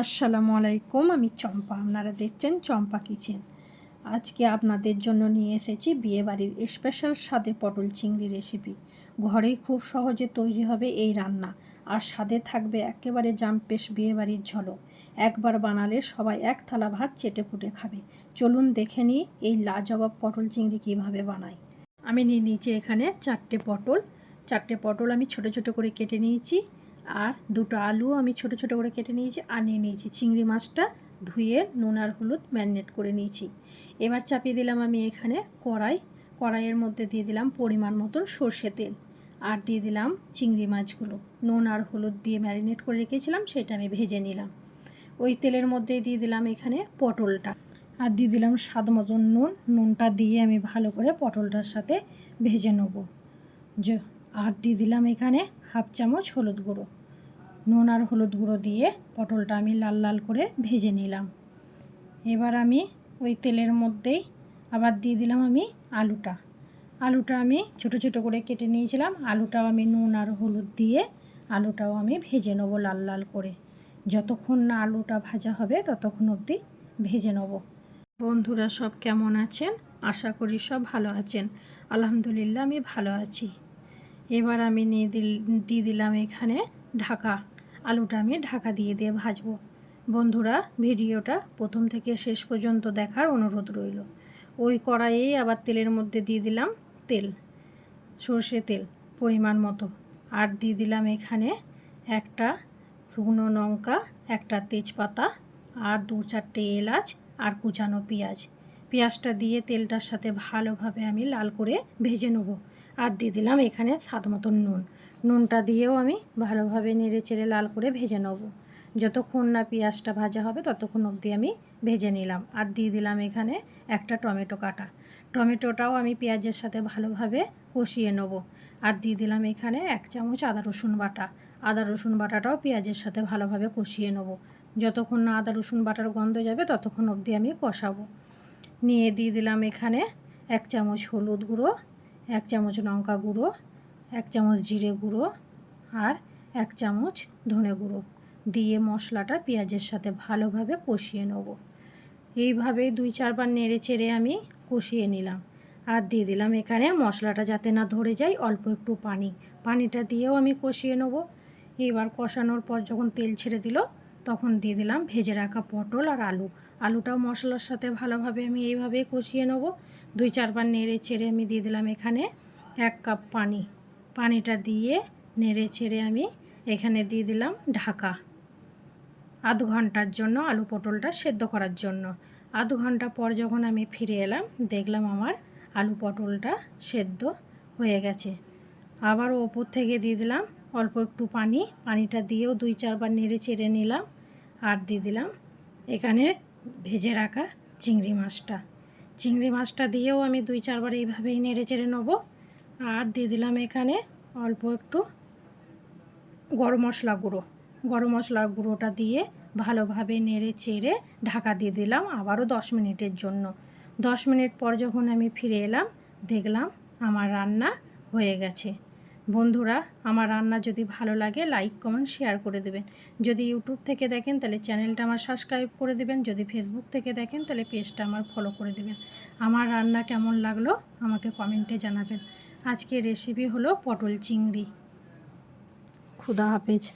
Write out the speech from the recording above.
আসসালামু আলাইকুম, আমি চম্পা। আপনারা দেখছেন চম্পা কিচেন। আজকে আপনাদের জন্য নিয়ে এসেছি বিয়েবাড়ির স্পেশাল স্বাদে পটল চিংড়ি রেসিপি ঘরেই খুব সহজে তৈরি হবে এই রান্না। আর স্বাদে থাকবে একেবারে জাম্পেশ বিয়েবাড়ির ঝলক। একবার বানালে সবাই এক থালা ভাত চেটে ফুটে খাবে। চলুন দেখে নিই এই লাজবাব পটল চিংড়ি কীভাবে বানাই আমি নিয়ে নিয়েছি এখানে চারটে পটল। চারটে পটল আমি ছোট ছোট করে কেটে নিয়েছি। আর দুটো আলু আমি ছোট ছোট করে কেটে নিয়েছি আর নিয়ে নিয়েছি। চিংড়ি মাছটা ধুয়ে নুন আর হলুদ ম্যারিনেট করে নিয়েছি। এবার চাপিয়ে দিলাম আমি এখানে কড়াই। কড়াইয়ের মধ্যে দিয়ে দিলাম পরিমাণ মতন সর্ষে তেল আর দিয়ে দিলাম চিংড়ি মাছগুলো। নুন আর হলুদ দিয়ে ম্যারিনেট করে রেখেছিলাম, সেটা আমি ভেজে নিলাম। ওই তেলের মধ্যে দিয়ে দিলাম এখানে পটলটা আর দিয়ে দিলাম স্বাদ মতন নুন। নুনটা দিয়ে আমি ভালো করে পটলটার সাথে ভেজে নেব। আর দিয়ে দিলাম এখানে, হাফ চামচ হলুদ গুঁড়ো। নুন আর হলুদ গুঁড়ো দিয়ে পটলটা আমি লাল লাল করে ভেজে নিলাম। এবার আমি ওই তেলের মধ্যেই আবার দিয়ে দিলাম আমি আলুটা। আলুটা আমি ছোট ছোট করে কেটে নিয়েছিলাম, আলুটাও আমি নুন আর হলুদ দিয়ে আলুটাও আমি ভেজে নেব লাল লাল করে। যতক্ষণ না আলুটা ভাজা হবে ততক্ষণ অবধি ভেজে নেব। বন্ধুরা সব কেমন আছেন? আশা করি সব ভালো আছেন। আলহামদুলিল্লাহ আমি ভালো আছি। এবার আমি নিয়ে দিল, দিয়ে দিলাম এখানে ঢাকা। আলুটা আমি ঢাকা দিয়ে দিয়ে ভাজবো। বন্ধুরা, ভিডিওটা প্রথম থেকে শেষ পর্যন্ত দেখার অনুরোধ রইল। ওই কড়াইয়েই আবার তেলের মধ্যে দিয়ে দিলাম তেল, সর্ষে তেল পরিমাণ মতো। আর দিয়ে দিলাম এখানে একটা শুকনো লঙ্কা, একটা তেজপাতা আর দু চারটে এলাচ আর কুচানো পেঁয়াজ। পেঁয়াজটা দিয়ে তেলটার সাথে ভালোভাবে আমি লাল করে ভেজে নেব। আর দিয়ে দিলাম এখানে স্বাদ মতন নুন। নুনটা দিয়েও আমি ভালোভাবে নেড়ে চেড়ে লাল করে ভেজে নেব। যতক্ষণ না পেঁয়াজটা ভাজা হবে ততক্ষণ অবধি আমি ভেজে নিলাম। আর দিয়ে দিলাম এখানে একটা টমেটো কাটা। টমেটোটাও আমি পেঁয়াজের সাথে ভালোভাবে কষিয়ে নেব। আর দিয়ে দিলাম এখানে এক চামচ আদা রসুন বাটা। আদা রসুন বাটাটাও পেঁয়াজের সাথে ভালোভাবে কষিয়ে নেব। যতক্ষণ না আদা রসুন বাটার গন্ধ যাবে ততক্ষণ অবধি আমি কষাবো। নিয়ে দিয়ে দিলাম এখানে এক চামচ হলুদ গুঁড়ো, এক চামচ লঙ্কা গুঁড়ো, এক চামচ জিরে গুঁড়ো আর এক চামচ ধনে গুঁড়ো। দিয়ে মশলাটা পেঁয়াজের সাথে ভালোভাবে কষিয়ে নেব। এইভাবেই দুই চারবার নেড়ে চেড়ে আমি কষিয়ে নিলাম। আর দিয়ে দিলাম এখানে মশলাটা যাতে না ধরে যায়, অল্প একটু পানি। পানিটা দিয়েও আমি কষিয়ে নেব। এবার কষানোর পর যখন তেল ছেড়ে দিল তখন দিয়ে দিলাম ভেজে রাখা পটল আর আলু। আলুটাও মশলার সাথে ভালোভাবে আমি এইভাবে কষিয়ে নেব। দুই চারবার নেড়ে ছেড়ে আমি দিয়ে দিলাম এখানে এক কাপ পানি। পানিটা দিয়ে নেড়ে ছেড়ে আমি এখানে দিয়ে দিলাম ঢাকা। আধ ঘণ্টার জন্য আলু পটলটা সেদ্ধ করার জন্য। আধ ঘণ্টা পর যখন আমি ফিরে এলাম, দেখলাম আমার আলু পটলটা সেদ্ধ হয়ে গেছে। আবার ওপর থেকে দিয়ে দিলাম অল্প একটু পানি, পানিটা দিয়েও দুই চারবার নেড়ে চেড়ে নিলাম আর দিয়ে দিলাম এখানে ভেজে রাখা চিংড়ি মাছটা। চিংড়ি মাছটা দিয়েও আমি দুই চারবার এইভাবেই নেড়ে চেড়ে নেব আর দিয়ে দিলাম এখানে অল্প একটু গরম মশলা গুঁড়ো। গরম মশলা গুঁড়োটা দিয়ে ভালোভাবে নেড়ে চেড়ে ঢাকা দিয়ে দিলাম আবারও দশ মিনিটের জন্য। দশ মিনিট পর যখন আমি ফিরে এলাম, দেখলাম আমার রান্না হয়ে গেছে। বন্ধুরা, আমার রান্না যদি ভালো লাগে লাইক কমেন্ট শেয়ার করে দেবেন। যদি ইউটিউব থেকে দেখেন, তাহলে চ্যানেলটা আমার সাবস্ক্রাইব করে দেবেন। যদি ফেসবুক থেকে দেখেন, তাহলে পেজটা আমার ফলো করে দেবেন। আমার রান্না কেমন লাগল, আমাকে কমেন্টে জানাবেন। আজকে রেসিপি হলো পটল চিংড়ি। খুদা হাফেজ।